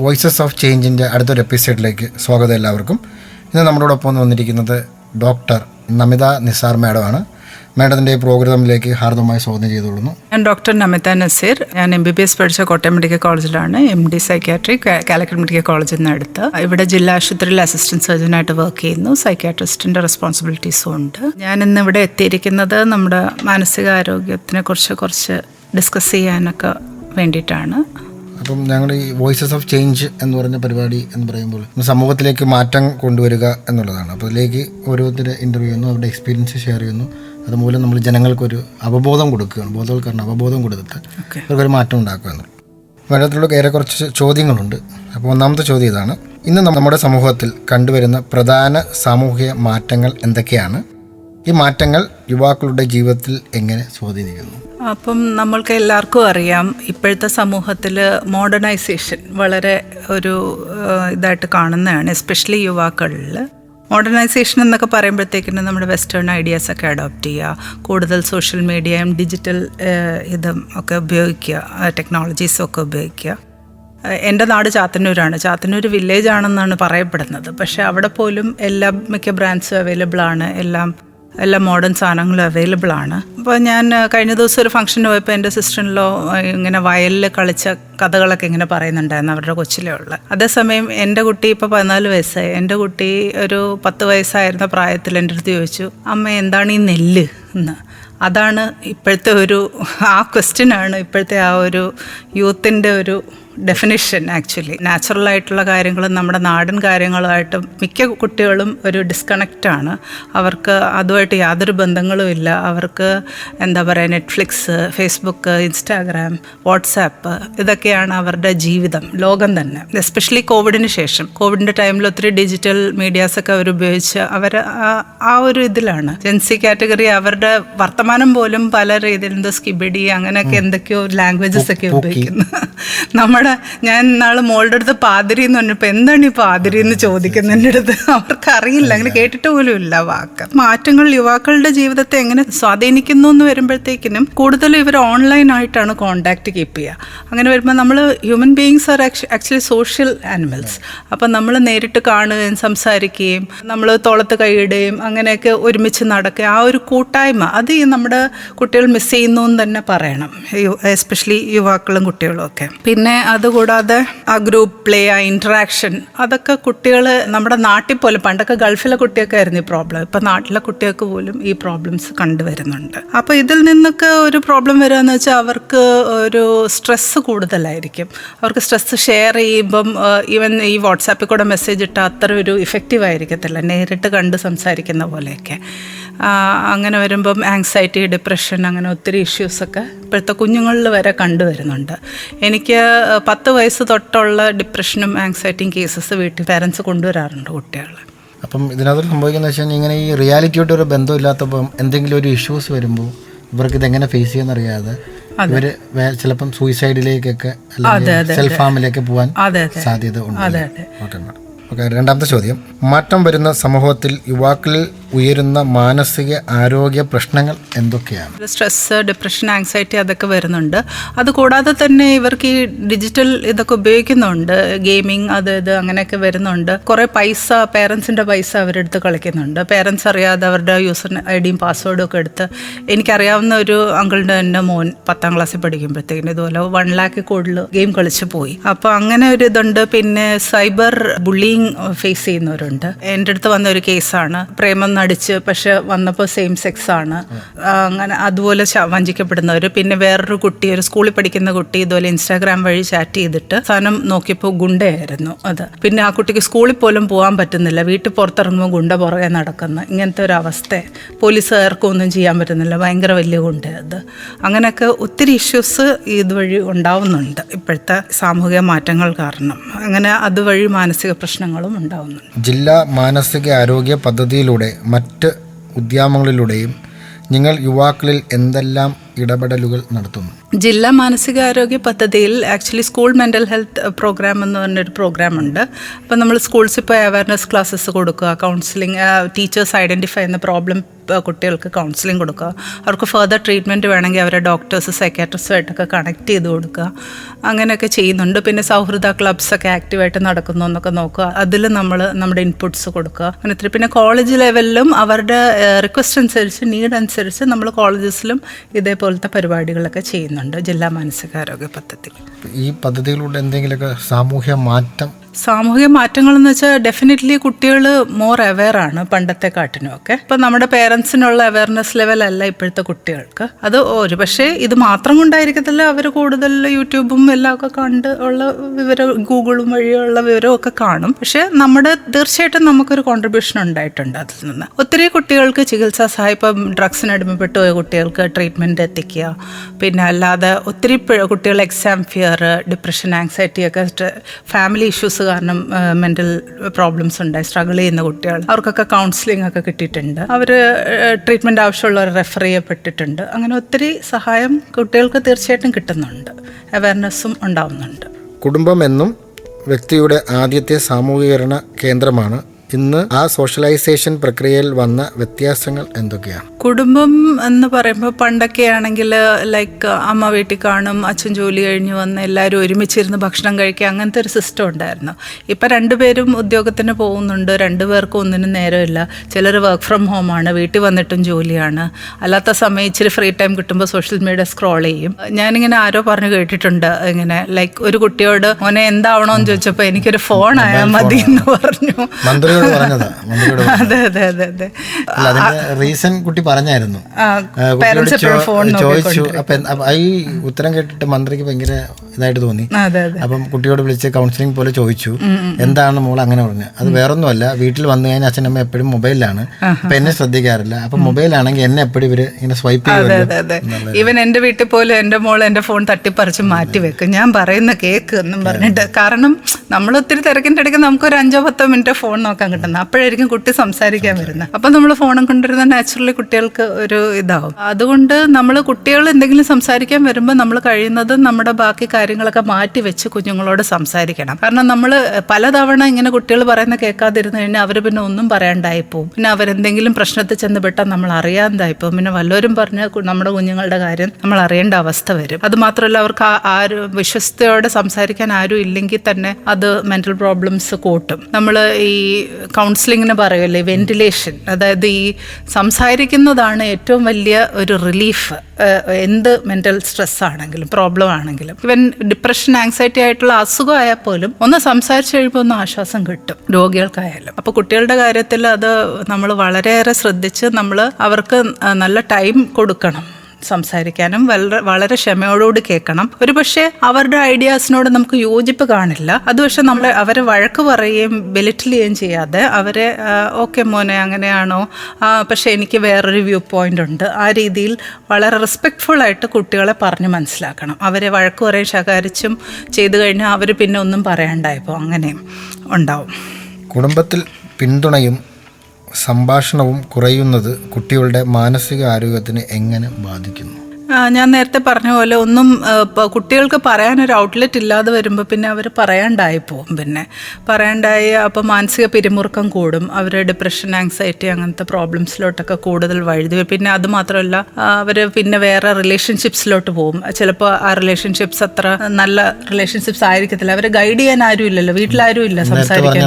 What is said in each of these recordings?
Voices of ചേഞ്ചിന്റെ അടുത്തൊരു എപ്പിസോഡിലേക്ക് സ്വാഗതം എല്ലാവർക്കും. ഇന്ന് നമ്മളോടൊപ്പം വന്നിരിക്കുന്നത് ഡോക്ടർ നമിത നിസാർ മാഡമാണ്. മാഡത്തിന്റെ പ്രോഗ്രാമിലേക്ക് ഹാർദമായി സ്വാഗതം ചെയ്തോളുന്നു ഞാൻ ഡോക്ടർ നമിത നസീർ. ഞാൻ എം ബി ബി എസ് പഠിച്ച കോട്ടയം മെഡിക്കൽ കോളേജിലാണ്. M D psychiatry Calicut medical കോളേജിൽ നിന്ന് അടുത്ത് ഇവിടെ ജില്ലാ ആശുപത്രിയിൽ അസിസ്റ്റന്റ് സർജനായിട്ട് വർക്ക് ചെയ്യുന്നു. സൈക്യാട്രിസ്റ്റിന്റെ റെസ്പോൺസിബിലിറ്റീസും ഉണ്ട്. ഞാൻ ഇന്ന് ഇവിടെ എത്തിയിരിക്കുന്നത് നമ്മുടെ മാനസികാരോഗ്യത്തിനെ കുറിച്ച് കുറച്ച് ഡിസ്കസ് ചെയ്യാനൊക്കെ വേണ്ടിയിട്ടാണ്. അപ്പം ഞങ്ങൾ ഈ വോയിസസ് ഓഫ് ചേഞ്ച് എന്ന് പറഞ്ഞ പരിപാടി എന്ന് പറയുമ്പോൾ സമൂഹത്തിലേക്ക് മാറ്റം കൊണ്ടുവരിക എന്നുള്ളതാണ്. അപ്പോൾ അതിലേക്ക് ഓരോരുത്തരെ ഇന്റർവ്യൂ ചെയ്യുന്നു അവരുടെ എക്സ്പീരിയൻസ് ഷെയർ ചെയ്യുന്നു. അതുമൂലം നമ്മൾ ജനങ്ങൾക്കൊരു അവബോധം കൊടുക്കുകയാണ്. ബോധവൽക്കരണം അവബോധം കൊടുത്തിട്ട് അവർക്കൊരു മാറ്റം ഉണ്ടാക്കുക എന്നുള്ളത്. മലയാളത്തിലുള്ള ഏറെ കുറച്ച് ചോദ്യങ്ങളുണ്ട്. അപ്പോൾ ഒന്നാമത്തെ ചോദ്യം ഇതാണ്. ഇന്ന് നമ്മുടെ സമൂഹത്തിൽ കണ്ടുവരുന്ന പ്രധാന സാമൂഹിക മാറ്റങ്ങൾ എന്തൊക്കെയാണ്? ഈ മാറ്റങ്ങൾ യുവാക്കളുടെ ജീവിതത്തിൽ എങ്ങനെ സ്വാധീനിക്കുന്നു? അപ്പം നമ്മൾക്ക് എല്ലാവർക്കും അറിയാം ഇപ്പോഴത്തെ സമൂഹത്തിൽ മോഡേണൈസേഷൻ വളരെ ഒരു ഇതായിട്ട് കാണുന്നതാണ് എസ്പെഷ്യലി യുവാക്കളിൽ മോഡേണൈസേഷൻ എന്നൊക്കെ പറയുമ്പോഴത്തേക്കിനും നമ്മുടെ വെസ്റ്റേൺ ഐഡിയാസ് ഒക്കെ അഡോപ്റ്റ് ചെയ്യുക കൂടുതൽ സോഷ്യൽ മീഡിയയും ഡിജിറ്റൽ ഇതും ഒക്കെ ഉപയോഗിക്കുക ടെക്നോളജീസും ഒക്കെ ഉപയോഗിക്കുക. എന്റെ നാട് ചാത്തന്നൂരാണ് ചാത്തന്നൂർ വില്ലേജ് ആണെന്നാണ് പറയപ്പെടുന്നത്. പക്ഷേ അവിടെ പോലും എല്ലാ മിക്ക ബ്രാൻഡ്സും അവൈലബിൾ ആണ് എല്ലാം എല്ലാ മോഡേൺ സാധനങ്ങളും അവൈലബിൾ ആണ്. അപ്പോൾ ഞാൻ കഴിഞ്ഞ ദിവസം ഒരു ഫംഗ്ഷന് പോയപ്പോൾ എന്റെ സിസ്റ്ററിലോ ഇങ്ങനെ വയലിൽ കളിച്ച കഥകളൊക്കെ ഇങ്ങനെ പറയുന്നുണ്ടായിരുന്നു അവരുടെ കൊച്ചിലേ ഉള്ള. അതേസമയം എന്റെ കുട്ടി ഇപ്പോൾ പതിനാല് വയസ്സായി. എന്റെ കുട്ടി ഒരു പത്ത് വയസ്സായിരുന്ന പ്രായത്തിൽ എന്റെ അടുത്ത് ചോദിച്ചു അമ്മ എന്താണ് ഈ നെല്ല്? എന്ന്. അതാണ് ഇപ്പോഴത്തെ ഒരു ആ ക്വസ്റ്റ്യനാണ് ഇപ്പോഴത്തെ ആ ഒരു യൂത്തിന്റെ ഒരു ഡെഫിനിഷൻ ആക്ച്വലി നാച്ചുറൽ ആയിട്ടുള്ള കാര്യങ്ങളും നമ്മുടെ നാടൻ കാര്യങ്ങളുമായിട്ട് മിക്ക കുട്ടികളും ഒരു ഡിസ്കണക്റ്റ് ആണ്. അവർക്ക് അതുമായിട്ട് യാതൊരു ബന്ധങ്ങളും ഇല്ല. അവർക്ക് എന്താ പറയുക നെറ്റ്ഫ്ലിക്സ് ഫേസ്ബുക്ക് ഇൻസ്റ്റാഗ്രാം വാട്സാപ്പ് ഇതൊക്കെയാണ് അവരുടെ ജീവിതം ലോകം തന്നെ. എസ്പെഷ്യലി കോവിഡിന് ശേഷം. കോവിഡിന്റെ ടൈമിൽ ഒത്തിരി ഡിജിറ്റൽ മീഡിയാസൊക്കെ അവർ ഉപയോഗിച്ച് അവർ ആ ഒരു ഇതിലാണ്. ജെൻസി കാറ്റഗറി അവരുടെ വർത്തമാനം പോലും പല രീതിയിൽ എന്തോ സ്കിബിഡി അങ്ങനെയൊക്കെ എന്തൊക്കെയോ ലാംഗ്വേജസ് ഒക്കെ ഉപയോഗിക്കുന്നു. നമ്മുടെ ഞാൻ നാളെ മോളുടെ അടുത്ത് പാതിരി എന്ന് പറഞ്ഞപ്പോൾ എന്താണ് ഈ പാതിരി എന്ന് ചോദിക്കുന്നതിന്റെ അടുത്ത്? അവർക്ക് അറിയില്ല അങ്ങനെ കേട്ടിട്ട് പോലും ഇല്ല വാക്ക്. മാറ്റങ്ങൾ യുവാക്കളുടെ ജീവിതത്തെ എങ്ങനെ സ്വാധീനിക്കുന്നു എന്ന് വരുമ്പോഴത്തേക്കിനും കൂടുതലും ഇവർ ഓൺലൈൻ ആയിട്ടാണ് കോണ്ടാക്ട് കീപ്പ് ചെയ്യുക. അങ്ങനെ വരുമ്പോൾ നമ്മൾ human beings are actually social animals അപ്പം നമ്മൾ നേരിട്ട് കാണുകയും സംസാരിക്കുകയും നമ്മൾ തോളത്ത് കൈയിടുകയും അങ്ങനെയൊക്കെ ഒരുമിച്ച് നടക്കുക. ആ ഒരു കൂട്ടായ്മ അത് നമ്മുടെ കുട്ടികൾ മിസ് ചെയ്യുന്നു എന്ന് തന്നെ പറയണം. എസ്പെഷ്യലി യുവാക്കളും കുട്ടികളും ഒക്കെ. പിന്നെ അതുകൂടാതെ ആ ഗ്രൂപ്പ് പ്ലേ ആ ഇൻട്രാക്ഷൻ അതൊക്കെ കുട്ടികൾ നമ്മുടെ നാട്ടിൽ പോലും പണ്ടൊക്കെ ഗൾഫിലെ കുട്ടിയൊക്കെ ആയിരുന്നു ഈ പ്രോബ്ലം ഇപ്പം നാട്ടിലെ കുട്ടികൾക്ക് പോലും ഈ പ്രോബ്ലംസ് കണ്ടുവരുന്നുണ്ട് അപ്പോൾ ഇതിൽ നിന്നൊക്കെ ഒരു പ്രോബ്ലം വരികയെന്ന് വെച്ചാൽ അവർക്ക് ഒരു സ്ട്രെസ്സ് കൂടുതലായിരിക്കും. അവർക്ക് സ്ട്രെസ്സ് ഷെയർ ചെയ്യുമ്പം ഈവൻ ഈ വാട്സാപ്പിൽ കൂടെ മെസ്സേജ് ഇട്ടാൽ അത്ര ഒരു ഇഫക്റ്റീവ് ആയിരിക്കത്തില്ല. നേരിട്ട് കണ്ട് സംസാരിക്കുന്ന പോലെയൊക്കെ. അങ്ങനെ വരുമ്പം ആങ്സൈറ്റി ഡിപ്രഷൻ അങ്ങനെ ഒത്തിരി ഇഷ്യൂസൊക്കെ ഇപ്പോഴത്തെ കുഞ്ഞുങ്ങളിൽ വരെ കണ്ടുവരുന്നുണ്ട് എനിക്ക് പത്ത് വയസ്സ് തൊട്ടുള്ള ഡിപ്രഷനും ആങ്സൈറ്റിയും കേസസ് വീട്ടിൽ പേരൻസ് കൊണ്ടുവരാറുണ്ട് കുട്ടികളെ. അപ്പം ഇതിനകത്ത് സംഭവിക്കുന്നത് വെച്ചാൽ ഇങ്ങനെ ഈ റിയാലിറ്റിയോട്ട് ഒരു ബന്ധമില്ലാത്തപ്പം എന്തെങ്കിലും ഒരു ഇഷ്യൂസ് വരുമ്പോൾ ഇവർക്ക് ഇതെങ്ങനെ ഫേസ് ചെയ്യുന്നറിയാതെ ഇവർ ചിലപ്പം സൂയിസൈഡിലേക്കൊക്കെ സെൽഫ് ഹാമിലേക്ക് പോകാൻ സാധ്യത ഉണ്ട്. അതെ ഓക്കെ മാഡം ഓക്കെ രണ്ടാമത്തെ ചോദ്യം. മാറ്റം വരുന്ന സമൂഹത്തിൽ യുവാക്കളിൽ ഉയരുന്ന മാനസിക ആരോഗ്യ പ്രശ്നങ്ങൾ എന്തൊക്കെയാണ്? സ്ട്രെസ് ഡിപ്രഷൻ ആങ്സൈറ്റി അതൊക്കെ വരുന്നുണ്ട്. അതുകൂടാതെ തന്നെ ഇവർക്ക് ഈ ഡിജിറ്റൽ ഇതൊക്കെ ഉപയോഗിക്കുന്നുണ്ട്. ഗെയിമിങ് അത് ഇത് അങ്ങനെയൊക്കെ വരുന്നുണ്ട്. കുറേ പൈസ പേരൻസിന്റെ പൈസ അവരെടുത്ത് കളിക്കുന്നുണ്ട്. പേരൻസ് അറിയാതെ അവരുടെ യൂസർ ഐ ഡിയും പാസ്വേഡും ഒക്കെ എടുത്ത് എനിക്കറിയാവുന്ന ഒരു അങ്കിളിന്റെ തന്നെ മോൻ പത്താം ക്ലാസ്സിൽ പഠിക്കുമ്പോഴത്തേക്കിന് ഇതുപോലെ വൺ ലാക്ക് കൂടുതൽ ഗെയിം കളിച്ച് പോയി. അപ്പോൾ അങ്ങനെ ഒരു ഇതുണ്ട്. പിന്നെ സൈബർ ബുള്ളിങ് ഫേസ് ചെയ്യുന്നവരുണ്ട്. എന്റെ അടുത്ത് വന്ന ഒരു കേസാണ്. പ്രേമം നടിച്ച് പക്ഷെ വന്നപ്പോൾ സെയിം സെക്സ് ആണ്. അങ്ങനെ അതുപോലെ വഞ്ചിക്കപ്പെടുന്നവർ. പിന്നെ വേറൊരു കുട്ടി ഒരു സ്കൂളിൽ പഠിക്കുന്ന കുട്ടി ഇതുപോലെ ഇൻസ്റ്റാഗ്രാം വഴി ചാറ്റ് ചെയ്തിട്ട് സാധനം നോക്കിയപ്പോൾ ഗുണ്ടയായിരുന്നു അത്. പിന്നെ ആ കുട്ടിക്ക് സ്കൂളിൽ പോലും പോകാൻ പറ്റുന്നില്ല. വീട്ടിൽ പുറത്തിറങ്ങുമ്പോൾ ഗുണ്ട പുറകെ നടക്കുന്നു. ഇങ്ങനത്തെ ഒരു അവസ്ഥ. പോലീസുകാർക്കും ഒന്നും ചെയ്യാൻ പറ്റുന്നില്ല. ഭയങ്കര വലിയ ഗുണ്ട അത് അങ്ങനെയൊക്കെ ഒത്തിരി ഇഷ്യൂസ് ഇതുവഴി ഉണ്ടാവുന്നുണ്ട്. ഇപ്പോഴത്തെ സാമൂഹിക മാറ്റങ്ങൾ കാരണം. അങ്ങനെ അതുവഴി മാനസിക പ്രശ്നങ്ങളും ഉണ്ടാവുന്നുണ്ട് ജില്ലാ മാനസിക ആരോഗ്യ പദ്ധതിയിലൂടെ മറ്റ് ഉദ്യമങ്ങളിലൂടെയും നിങ്ങൾ യുവാക്കളിൽ എന്തെല്ലാം ഇടപെടലുകൾ നടത്തുന്നു? ജില്ലാ മാനസികാരോഗ്യ പദ്ധതിയിൽ actually school mental health programme എന്ന് പറഞ്ഞൊരു പ്രോഗ്രാം ഉണ്ട്. അപ്പോൾ നമ്മൾ സ്കൂൾസിൽ പോയി അവയർനെസ് ക്ലാസ്സസ് കൊടുക്കുക കൗൺസിലിംഗ് ടീച്ചേഴ്സ് ഐഡന്റിഫൈ ചെയ്യുന്ന പ്രോബ്ലം കുട്ടികൾക്ക് കൗൺസിലിംഗ് കൊടുക്കുക. അവർക്ക് ഫർദർ ട്രീറ്റ്മെന്റ് വേണമെങ്കിൽ അവരെ ഡോക്ടേഴ്സ് സൈക്കാട്രിസ്റ്റുമായിട്ടൊക്കെ കണക്ട് ചെയ്ത് കൊടുക്കുക. അങ്ങനെയൊക്കെ ചെയ്യുന്നുണ്ട്. പിന്നെ സൗഹൃദ ക്ലബ്സൊക്കെ ആക്റ്റീവായിട്ട് നടക്കുന്നു എന്നൊക്കെ നോക്കുക. അതിൽ നമ്മൾ നമ്മുടെ ഇൻപുട്സ് കൊടുക്കുക. അങ്ങനെ ഒത്തിരി പിന്നെ കോളേജ് ലെവലിലും അവരുടെ റിക്വസ്റ്റ് അനുസരിച്ച് നീഡ് അനുസരിച്ച് നമ്മൾ കോളേജസിലും ഇതേപോലത്തെ പരിപാടികളൊക്കെ ചെയ്യുന്നുണ്ട്. ജില്ലാ മാനസികാരോഗ്യ പദ്ധതി. ഈ പദ്ധതികളിലൂടെ എന്തെങ്കിലുമൊക്കെ സാമൂഹ്യ മാറ്റം സാമൂഹിക മാറ്റങ്ങൾ എന്ന് വെച്ചാൽ ഡെഫിനറ്റ്ലി കുട്ടികൾ മോർ അവെയർ ആണ് പണ്ടത്തെ കാട്ടിനും ഒക്കെ. ഇപ്പം നമ്മുടെ പേരൻസിനുള്ള അവയർനെസ് അല്ല ഇപ്പോഴത്തെ കുട്ടികൾക്ക്. അത് ഒരു പക്ഷേ ഇത് മാത്രം കൊണ്ടായിരിക്കത്തില്ല അവർ കൂടുതൽ യൂട്യൂബും എല്ലാം ഒക്കെ കണ്ട് ഉള്ള വിവരം ഗൂഗിളും വഴിയുള്ള വിവരമൊക്കെ കാണും. പക്ഷേ നമ്മുടെ തീർച്ചയായിട്ടും നമുക്കൊരു കോൺട്രിബ്യൂഷൻ ഉണ്ടായിട്ടുണ്ട് അതിൽ നിന്ന്. ഒത്തിരി കുട്ടികൾക്ക് ചികിത്സാ സഹായം ഇപ്പം ഡ്രഗ്സിന് അടിമപ്പെട്ടു പോയ കുട്ടികൾക്ക് ട്രീറ്റ്മെന്റ് എത്തിക്കുക. പിന്നെ അല്ലാതെ ഒത്തിരി കുട്ടികൾ എക്സാം ഫിയർ ഡിപ്രഷൻ ആങ്സൈറ്റി ഒക്കെ ഫാമിലി ഇഷ്യൂസ് കാരണം മെന്റൽ പ്രോബ്ലംസ് ഉണ്ടായി സ്ട്രഗിൾ ചെയ്യുന്ന കുട്ടികൾ. അവർക്കൊക്കെ കൗൺസിലിംഗ് ഒക്കെ കിട്ടിയിട്ടുണ്ട്. അവർ ട്രീറ്റ്മെന്റ് ആവശ്യമുള്ളവർ റെഫർ ചെയ്യപ്പെട്ടിട്ടുണ്ട്. അങ്ങനെ ഒത്തിരി സഹായം കുട്ടികൾക്ക് തീർച്ചയായിട്ടും കിട്ടുന്നുണ്ട്. അവയർനെസ്സും ഉണ്ടാവുന്നുണ്ട്. കുടുംബം എന്നും വ്യക്തിയുടെ ആദ്യത്തെ സാമൂഹീകരണ കേന്ദ്രമാണ് ഇന്ന് ആ സോഷ്യലൈസേഷൻ പ്രക്രിയയിൽ വന്ന വ്യത്യാസങ്ങൾ എന്തൊക്കെയാണ്? കുടുംബം എന്ന് പറയുമ്പോൾ പണ്ടൊക്കെ ആണെങ്കിൽ ലൈക്ക് അമ്മ വീട്ടിൽ കാണും അച്ഛൻ ജോലി കഴിഞ്ഞ് വന്ന് എല്ലാവരും ഒരുമിച്ചിരുന്ന് ഭക്ഷണം കഴിക്കുക അങ്ങനത്തെ ഒരു സിസ്റ്റം ഉണ്ടായിരുന്നു. ഇപ്പം രണ്ടുപേരും ഉദ്യോഗത്തിന് പോകുന്നുണ്ട് രണ്ടുപേർക്കും ഒന്നിനും നേരമില്ല. ചിലർ വർക്ക് ഫ്രം ഹോമാണ് വീട്ടിൽ വന്നിട്ടും ജോലിയാണ്. അല്ലാത്ത സമയം ഇച്ചിരി ഫ്രീ ടൈം കിട്ടുമ്പോൾ സോഷ്യൽ മീഡിയ സ്ക്രോൾ ചെയ്യും. ഞാനിങ്ങനെ ആരോ പറഞ്ഞു കേട്ടിട്ടുണ്ട് ഇങ്ങനെ ലൈക്ക് ഒരു കുട്ടിയോട് മോനെ എന്താവണോന്ന് ചോദിച്ചപ്പോൾ എനിക്കൊരു ഫോൺ ആയാൽ മതി എന്ന് പറഞ്ഞു. മന്ത്രിയോട് പറഞ്ഞതാ. മന്ത്രിയോട് അതെ അതെ അതെ അതെ. അല്ല അതിന്റെ റീസൺ കുട്ടി പറഞ്ഞായിരുന്നു. കുട്ടിയോട് ചോ- ചോദിച്ചു. അപ്പൊ എന്ത്- അപ്പൊ ഈ ഉത്തരം കേട്ടിട്ട് മന്ത്രിക്ക് ഭയങ്കര ഇതായിട്ട് തോന്നി. അതെ അതെ. അപ്പം കുട്ടിയോട് വിളിച്ച് കൗൺസിലിംഗ് പോലെ ചോദിച്ചു. എന്താണ് മോൾ അങ്ങനെ പറഞ്ഞു അത് വേറൊന്നുമല്ല. വീട്ടിൽ വന്നു കഴിഞ്ഞാൽ അച്ഛനമ്മ എപ്പോഴും മൊബൈലാണ് അപ്പൊ എന്നെ ശ്രദ്ധിക്കാറില്ല. അപ്പൊ മൊബൈലാണെങ്കിൽ എന്നെ എപ്പോഴും ഇവർ ഇങ്ങനെ സ്വൈപ്പ് അതെ ചെയ്യുമല്ലോ അതെ അതെ. ഈവൻ എന്റെ വീട്ടിൽ പോലും എന്റെ മോൾ എന്റെ ഫോൺ തട്ടിപ്പറിച്ച് മാറ്റി വെക്കും. ഞാൻ പറയുന്ന കേക്ക് എന്നും പറഞ്ഞിട്ട്. കാരണം നമ്മൾ ഒത്തിരി തിരക്കിന്റെ ഇടയ്ക്ക് നമുക്ക് ഒരു അഞ്ചോ പത്തോ മിനിറ്റ് ഫോൺ നോക്കാൻ കിട്ടുന്നത്. അപ്പോഴായിരിക്കും കുട്ടി സംസാരിക്കാൻ വരുന്നത്. അപ്പം നമ്മൾ ഫോണും കൊണ്ടുവരുന്ന നാച്ചുറലി കുട്ടികൾക്ക് ഒരു ഇതാവും. അതുകൊണ്ട് നമ്മൾ കുട്ടികൾ എന്തെങ്കിലും സംസാരിക്കാൻ വരുമ്പോൾ നമ്മൾ കഴിയുന്നത് നമ്മുടെ ബാക്കി കാര്യങ്ങളൊക്കെ മാറ്റി വെച്ച് കുഞ്ഞുങ്ങളോട് സംസാരിക്കണം. കാരണം നമ്മൾ പലതവണ ഇങ്ങനെ കുട്ടികൾ പറയുന്ന കേൾക്കാതിരുന്നു കഴിഞ്ഞാൽ അവർ പിന്നെ ഒന്നും പറയാണ്ടായി പോകും പിന്നെ അവരെന്തെങ്കിലും പ്രശ്നത്തിൽ ചെന്ന് പെട്ടാൽ നമ്മൾ അറിയാതായി പോകും പിന്നെ വല്ലവരും പറഞ്ഞ് നമ്മുടെ കുഞ്ഞുങ്ങളുടെ കാര്യം നമ്മൾ അറിയേണ്ട അവസ്ഥ വരും. അത് മാത്രമല്ല അവർക്ക് ആരും വിശ്വസ്തയോടെ സംസാരിക്കാൻ ആരും ഇല്ലെങ്കിൽ തന്നെ അത് മെന്റൽ പ്രോബ്ലംസ് കൂട്ടും. നമ്മൾ ഈ കൗൺസിലിങ്ങിന് പറയുമല്ലേ വെന്റിലേഷൻ അതായത് ഈ സംസാരിക്കുന്നതാണ് ഏറ്റവും വലിയ ഒരു റിലീഫ് എന്ത് മെന്റൽ സ്ട്രെസ് ആണെങ്കിലും പ്രോബ്ലം ആണെങ്കിലും. ഇവൻ ഡിപ്രഷൻ ആങ്സൈറ്റി ആയിട്ടുള്ള അസുഖമായാൽ പോലും ഒന്ന് സംസാരിച്ച് കഴിയുമ്പോൾ ഒന്ന് ആശ്വാസം കിട്ടും രോഗികൾക്കായാലും. അപ്പോൾ കുട്ടികളുടെ കാര്യത്തിൽ അത് നമ്മൾ വളരെയേറെ ശ്രദ്ധിച്ച് നമ്മൾ അവർക്ക് നല്ല ടൈം കൊടുക്കണം. സംസാരിക്കാനും വളരെ വളരെ ക്ഷമയോടുകൂടി കേൾക്കണം. ഒരു പക്ഷേ അവരുടെ ഐഡിയാസിനോട് നമുക്ക് യോജിപ്പ് കാണില്ല. അത് പക്ഷെ നമ്മൾ അവരെ വഴക്ക് പറയുകയും ബെലിറ്റിൽ ചെയ്യുകയും ചെയ്യാതെ അവരെ ഓക്കെ മോനെ അങ്ങനെയാണോ? പക്ഷേ എനിക്ക് വേറൊരു വ്യൂ പോയിന്റ് ഉണ്ട്. ആ രീതിയിൽ വളരെ റെസ്പെക്ട്ഫുൾ ആയിട്ട് കുട്ടികളെ പറഞ്ഞ് മനസ്സിലാക്കണം. അവരെ വഴക്ക് പറയും ശകാരിച്ചും ചെയ്തു കഴിഞ്ഞാൽ അവർ പിന്നെ ഒന്നും പറയാണ്ടായപ്പോൾ അങ്ങനെയും ഉണ്ടാവും. കുടുംബത്തിൽ പിന്തുണയും സംഭാഷണവും കുറയുന്നത് കുട്ടികളുടെ മാനസിക ആരോഗ്യത്തിന് എങ്ങനെ ബാധിക്കുന്നു? ഞാൻ നേരത്തെ പറഞ്ഞ പോലെ ഒന്നും കുട്ടികൾക്ക് പറയാനൊരു ഔട്ട്ലെറ്റ് ഇല്ലാതെ വരുമ്പോൾ പിന്നെ അവർ പറയാണ്ടായി പോകും പിന്നെ. പറയാണ്ടായി അപ്പോൾ മാനസിക പിരിമുറുക്കം കൂടും അവർ ഡിപ്രഷൻ ആങ്സൈറ്റി അങ്ങനത്തെ പ്രോബ്ലംസിലോട്ടൊക്കെ കൂടുതൽ വഴുതി പിന്നെ അത് മാത്രമല്ല അവർ പിന്നെ വേറെ റിലേഷൻഷിപ്സിലോട്ട് പോകും ചിലപ്പോൾ ആ റിലേഷൻഷിപ്സ് അത്ര നല്ല റിലേഷൻഷിപ്സ് ആയിരിക്കത്തില്ല. അവരെ ഗൈഡ് ചെയ്യാൻ ആരും ഇല്ലല്ലോ. വീട്ടിലാരും ഇല്ല സംസാരിക്കാൻ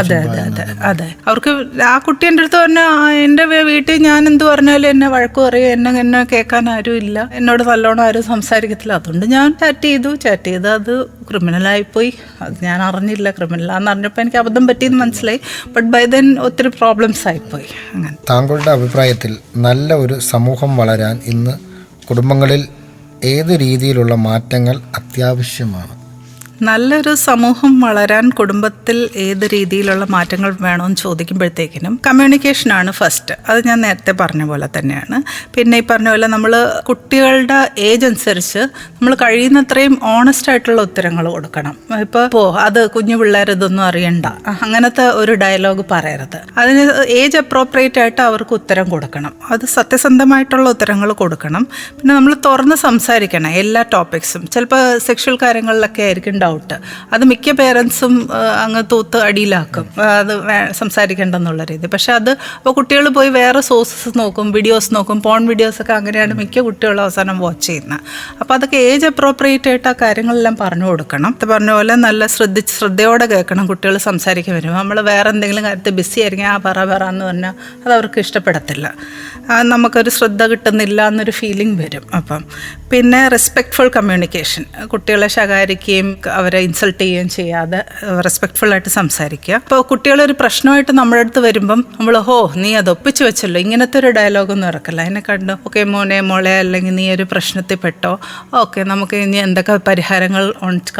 അതെ അതെ അതെ അതെ. അവർക്ക് ആ കുട്ടി എന്റെ അടുത്ത് പറഞ്ഞാൽ എന്റെ വീട്ടിൽ ഞാൻ എന്ത് പറഞ്ഞാലും എന്നെ വഴക്ക് പറയും എന്നെ എന്നെ കേൾക്കാൻ ആരും ഇല്ല. എന്നോട് നല്ലോണം ആരും സംസാരിക്കത്തില്ല. അതുകൊണ്ട് ഞാൻ ചാറ്റ് ചെയ്തു. ചാറ്റ് ചെയ്ത് അത് ക്രിമിനലായിപ്പോയി അത് ഞാൻ അറിഞ്ഞില്ല ക്രിമിനലാന്ന് അറിഞ്ഞപ്പോൾ എനിക്ക് അബദ്ധം പറ്റിയെന്ന് മനസ്സിലായി. ബട്ട് ബൈ ദെൻ ഒത്തിരി പ്രോബ്ലംസ് ആയിപ്പോയി. അങ്ങനെ. താങ്കളുടെ അഭിപ്രായത്തിൽ നല്ല ഒരു സമൂഹം വളരാൻ ഇന്ന് കുടുംബങ്ങളിൽ ഏത് രീതിയിലുള്ള മാറ്റങ്ങൾ അത്യാവശ്യമാണ്? നല്ലൊരു സമൂഹം വളരാൻ കുടുംബത്തിൽ ഏത് രീതിയിലുള്ള മാറ്റങ്ങൾ വേണമെന്ന് ചോദിക്കുമ്പോഴത്തേക്കിനും കമ്മ്യൂണിക്കേഷനാണ് ഫസ്റ്റ് അത് ഞാൻ നേരത്തെ പറഞ്ഞ പോലെ തന്നെയാണ്. പിന്നെ ഈ പറഞ്ഞ പോലെ നമ്മൾ കുട്ടികളുടെ ഏജ് അനുസരിച്ച് നമ്മൾ കഴിയുന്നത്രയും ഓണസ്റ്റ് ആയിട്ടുള്ള ഉത്തരങ്ങൾ കൊടുക്കണം. ഇപ്പോൾ പോ അത് കുഞ്ഞു പിള്ളേർ ഇതൊന്നും അറിയണ്ട. അങ്ങനത്തെ ഒരു ഡയലോഗ് പറയരുത്. അതിന് ഏജ് അപ്രോപ്രിയേറ്റ് ആയിട്ട് അവർക്ക് ഉത്തരം കൊടുക്കണം. അത് സത്യസന്ധമായിട്ടുള്ള ഉത്തരങ്ങൾ കൊടുക്കണം. പിന്നെ നമ്മൾ തുറന്ന് സംസാരിക്കണം എല്ലാ ടോപ്പിക്സും ചിലപ്പോൾ സെക്ഷൽ കാര്യങ്ങളിലൊക്കെ ആയിരിക്കും ഡൗട്ട് ഡൗട്ട് അത് മിക്ക പേരൻസും അങ്ങ് തൂത്ത് അടിയിലാക്കും. അത് സംസാരിക്കേണ്ടെന്നുള്ള രീതി. പക്ഷെ അത് അപ്പോൾ കുട്ടികൾ പോയി വേറെ സോഴ്സസ് നോക്കും വീഡിയോസ് നോക്കും പോൺ വീഡിയോസൊക്കെ അങ്ങനെയാണ് മിക്ക കുട്ടികളും അവസാനം വാച്ച് ചെയ്യുന്നത് അപ്പോൾ അതൊക്കെ ഏജ് അപ്രോപ്രിയേറ്റ് ആയിട്ട് ആ കാര്യങ്ങളെല്ലാം പറഞ്ഞു കൊടുക്കണം. അത് പറഞ്ഞ പോലെ നല്ല ശ്രദ്ധിച്ച് ശ്രദ്ധയോടെ കേൾക്കണം കുട്ടികൾ സംസാരിക്കാൻ വരും നമ്മൾ വേറെ എന്തെങ്കിലും കാര്യത്തിൽ ബിസി ആയിരിക്കും ആ പറ പറ എന്ന് പറഞ്ഞാൽ അത് അവർക്ക് ഇഷ്ടപ്പെടത്തില്ല. നമുക്കൊരു ശ്രദ്ധ കിട്ടുന്നില്ല എന്നൊരു ഫീലിംഗ് വരും അപ്പം. പിന്നെ റെസ്പെക്ട്ഫുൾ കമ്മ്യൂണിക്കേഷൻ കുട്ടികളെ ശകാരിക്കുകയും അവരെ ഇൻസൾട്ട് ചെയ്യുകയും ചെയ്യാതെ റെസ്പെക്ട്ഫുൾ ആയിട്ട് സംസാരിക്കുക. അപ്പോൾ കുട്ടികളൊരു പ്രശ്നമായിട്ട് നമ്മുടെ അടുത്ത് വരുമ്പം നമ്മൾ ഹോ നീ അത് ഒപ്പിച്ച് വെച്ചല്ലോ. ഇങ്ങനത്തെ ഒരു ഡയലോഗൊന്നും ഇറക്കല്ല. അതിനെ കണ്ടു? ഓക്കെ മോനെ മോളെ അല്ലെങ്കിൽ നീ ഒരു പ്രശ്നത്തിൽ പെട്ടോ? ഓക്കെ നമുക്ക് ഇനി എന്തൊക്കെ പരിഹാരങ്ങൾ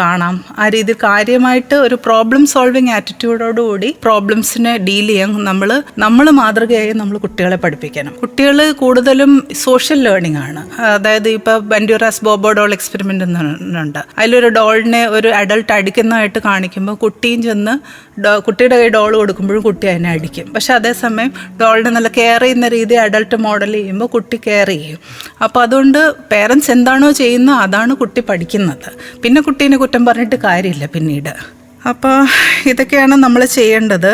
കാണാം. ആ രീതിയിൽ കാര്യമായിട്ട് ഒരു പ്രോബ്ലം സോൾവിങ് ആറ്റിറ്റ്യൂഡോടുകൂടി പ്രോബ്ലംസിനെ ഡീൽ ചെയ്യാൻ നമ്മൾ നമ്മൾ മാതൃകയായി നമ്മൾ കുട്ടികളെ പഠിപ്പിക്കണം. കുട്ടികൾ കൂടുതലും സോഷ്യൽ ലേണിംഗ് ആണ്. അതായത് ഇപ്പോൾ ബൻഡ്യൂറാസ് ബോബോ ഡോൾ എക്സ്പെരിമെന്റ് എന്നുണ്ട് അതിലൊരു ഡോളിനെ ഒരു അഡൾട്ട് അടിക്കുന്നതായിട്ട് കാണിക്കുമ്പോൾ കുട്ടിയും ചെന്ന് കുട്ടിയുടെ കൈ ഡോൾ കൊടുക്കുമ്പോഴും കുട്ടി അതിനെ അടിക്കും. പക്ഷേ അതേസമയം ഡോളിനെ നല്ല കെയർ ചെയ്യുന്ന രീതി അഡൾട്ട് മോഡൽ ചെയ്യുമ്പോൾ കുട്ടി കെയർ ചെയ്യും. അപ്പോൾ അതുകൊണ്ട് പേരൻസ് എന്താണോ ചെയ്യുന്നത് അതാണ് കുട്ടി പഠിക്കുന്നത്. പിന്നെ കുട്ടീനെ കുറ്റം പറഞ്ഞിട്ട് കാര്യമില്ല പിന്നീട്. അപ്പോൾ ഇതൊക്കെയാണ് നമ്മൾ ചെയ്യേണ്ടത്.